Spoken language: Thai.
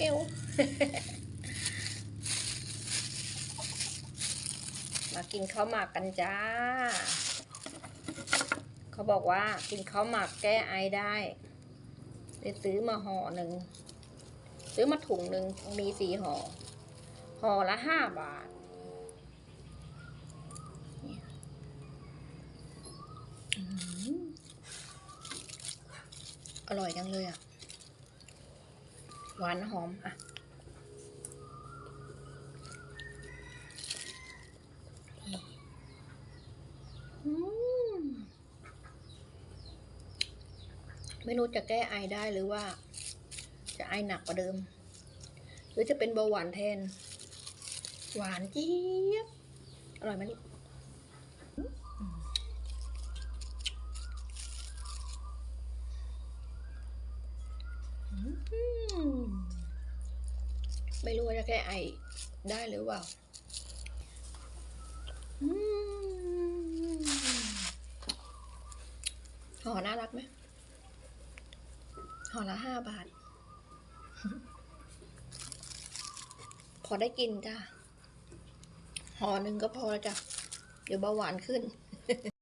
เกลมากินข้าวหมากกันจ้า เขาบอกว่ากินข้าวหมากแก้ไอได้เลยซื้อมาห่อหนึ่ง ซื้อมาถุงหนึ่งมีสี่ห่อ ห่อละห้าบาทอร่อยจังเลยอะ หวานหอมอะไม่รู้จะแก้ไอได้หรือว่า จะไอหนักกว่าเดิม หรือจะเป็นเบาหวานแทน หวานเจี๊ยบ อร่อยไหมลูกอืมอืม ไม่รู้ว่าจะแก้ไอได้หรือเปล่าห่อน่ารักไหมห่อละห้าบาท พอได้กินจ้ะห่อหนึ่งก็พอแล้วจ้ะ เดี๋ยวเบาหวานขึ้น